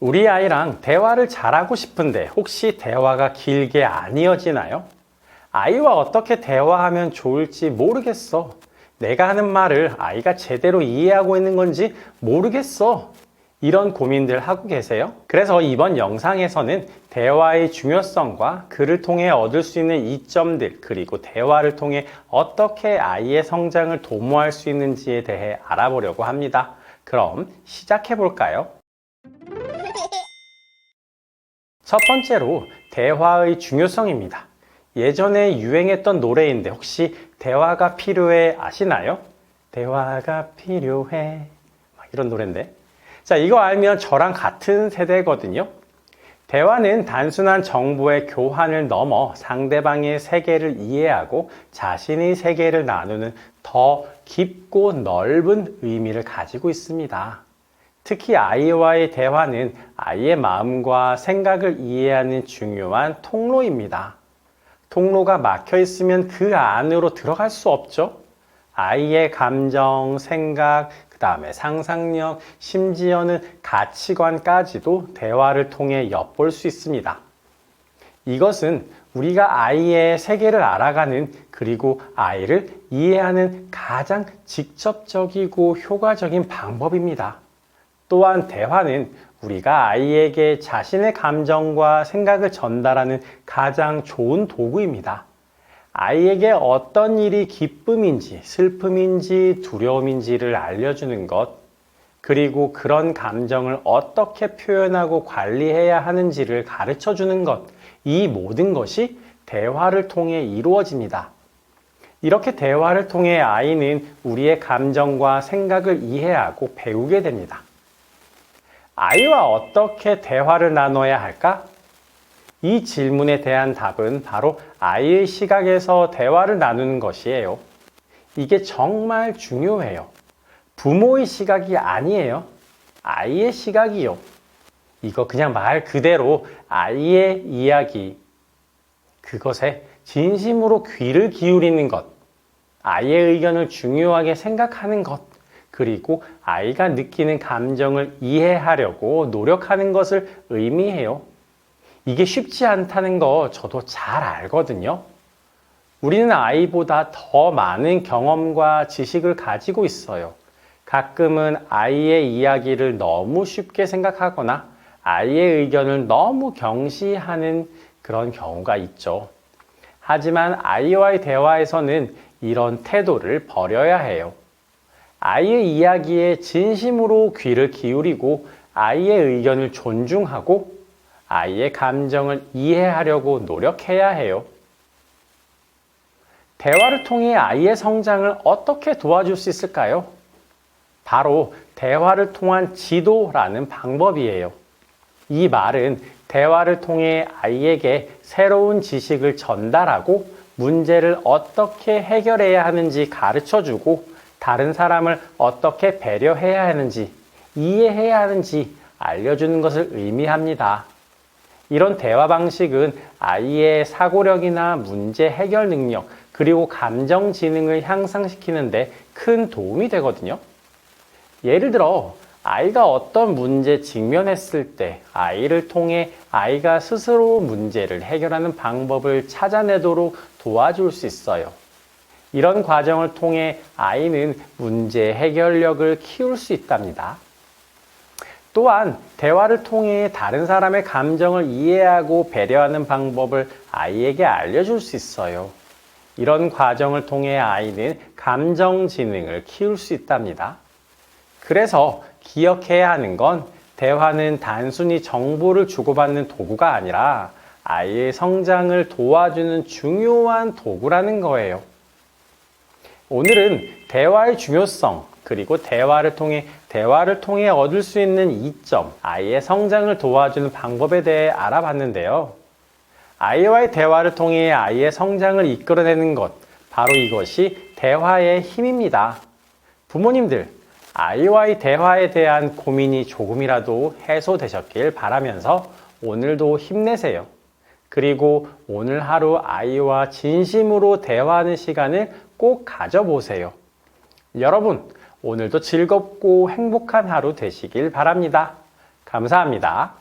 우리 아이랑 대화를 잘하고 싶은데 혹시 대화가 길게 안 이어지나요? 아이와 어떻게 대화하면 좋을지 모르겠어. 내가 하는 말을 아이가 제대로 이해하고 있는 건지 모르겠어. 이런 고민들 하고 계세요? 그래서 이번 영상에서는 대화의 중요성과 그를 통해 얻을 수 있는 이점들, 그리고 대화를 통해 어떻게 아이의 성장을 도모할 수 있는지에 대해 알아보려고 합니다. 그럼 시작해 볼까요? 첫 번째로 대화의 중요성입니다. 예전에 유행했던 노래인데 혹시 대화가 필요해 아시나요? 대화가 필요해. 막 이런 노래인데. 자, 이거 알면 저랑 같은 세대거든요. 대화는 단순한 정보의 교환을 넘어 상대방의 세계를 이해하고 자신의 세계를 나누는 더 깊고 넓은 의미를 가지고 있습니다. 특히 아이와의 대화는 아이의 마음과 생각을 이해하는 중요한 통로입니다. 통로가 막혀 있으면 그 안으로 들어갈 수 없죠. 아이의 감정, 생각, 그 다음에 상상력, 심지어는 가치관까지도 대화를 통해 엿볼 수 있습니다. 이것은 우리가 아이의 세계를 알아가는 그리고 아이를 이해하는 가장 직접적이고 효과적인 방법입니다. 또한 대화는 우리가 아이에게 자신의 감정과 생각을 전달하는 가장 좋은 도구입니다. 아이에게 어떤 일이 기쁨인지, 슬픔인지, 두려움인지를 알려주는 것, 그리고 그런 감정을 어떻게 표현하고 관리해야 하는지를 가르쳐 주는 것, 이 모든 것이 대화를 통해 이루어집니다. 이렇게 대화를 통해 아이는 우리의 감정과 생각을 이해하고 배우게 됩니다. 아이와 어떻게 대화를 나눠야 할까? 이 질문에 대한 답은 바로 아이의 시각에서 대화를 나누는 것이에요. 이게 정말 중요해요. 부모의 시각이 아니에요. 아이의 시각이요. 이거 그냥 말 그대로 아이의 이야기. 그것에 진심으로 귀를 기울이는 것. 아이의 의견을 중요하게 생각하는 것. 그리고 아이가 느끼는 감정을 이해하려고 노력하는 것을 의미해요. 이게 쉽지 않다는 거 저도 잘 알거든요. 우리는 아이보다 더 많은 경험과 지식을 가지고 있어요. 가끔은 아이의 이야기를 너무 쉽게 생각하거나 아이의 의견을 너무 경시하는 그런 경우가 있죠. 하지만 아이와의 대화에서는 이런 태도를 버려야 해요. 아이의 이야기에 진심으로 귀를 기울이고 아이의 의견을 존중하고 아이의 감정을 이해하려고 노력해야 해요. 대화를 통해 아이의 성장을 어떻게 도와줄 수 있을까요? 바로 대화를 통한 지도라는 방법이에요. 이 말은 대화를 통해 아이에게 새로운 지식을 전달하고 문제를 어떻게 해결해야 하는지 가르쳐 주고 다른 사람을 어떻게 배려해야 하는지 이해해야 하는지 알려주는 것을 의미합니다. 이런 대화 방식은 아이의 사고력이나 문제 해결 능력, 그리고 감정 지능을 향상시키는데 큰 도움이 되거든요. 예를 들어, 아이가 어떤 문제 직면했을 때 아이를 통해 아이가 스스로 문제를 해결하는 방법을 찾아내도록 도와줄 수 있어요. 이런 과정을 통해 아이는 문제 해결력을 키울 수 있답니다. 또한 대화를 통해 다른 사람의 감정을 이해하고 배려하는 방법을 아이에게 알려줄 수 있어요. 이런 과정을 통해 아이는 감정 지능을 키울 수 있답니다. 그래서 기억해야 하는 건 대화는 단순히 정보를 주고받는 도구가 아니라 아이의 성장을 도와주는 중요한 도구라는 거예요. 오늘은 대화의 중요성, 그리고 대화를 통해, 대화를 통해 얻을 수 있는 이점, 아이의 성장을 도와주는 방법에 대해 알아봤는데요. 아이와의 대화를 통해 아이의 성장을 이끌어내는 것, 바로 이것이 대화의 힘입니다. 부모님들, 아이와의 대화에 대한 고민이 조금이라도 해소되셨길 바라면서 오늘도 힘내세요. 그리고 오늘 하루 아이와 진심으로 대화하는 시간을 꼭 가져보세요. 여러분, 오늘도 즐겁고 행복한 하루 되시길 바랍니다. 감사합니다.